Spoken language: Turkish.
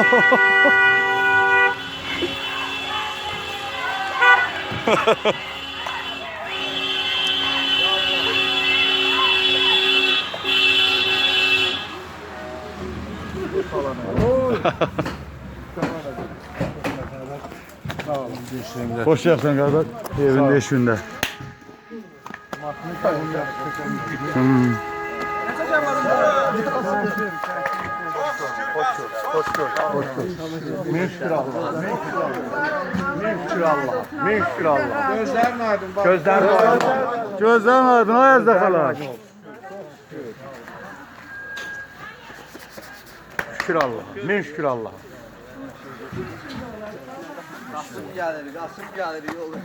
Hoş geldin kardeş. Evinde işinde. Hmm. Müşkür Allah. Müşkür Allah. Müşkür Allah. Gözlerin aydın. bak. Gözlerin aydın. Gözlerin aydın ayazda kalan. Şükür Allah. Müşkür Allah. Kasım gelir, Kasım gelir yolu.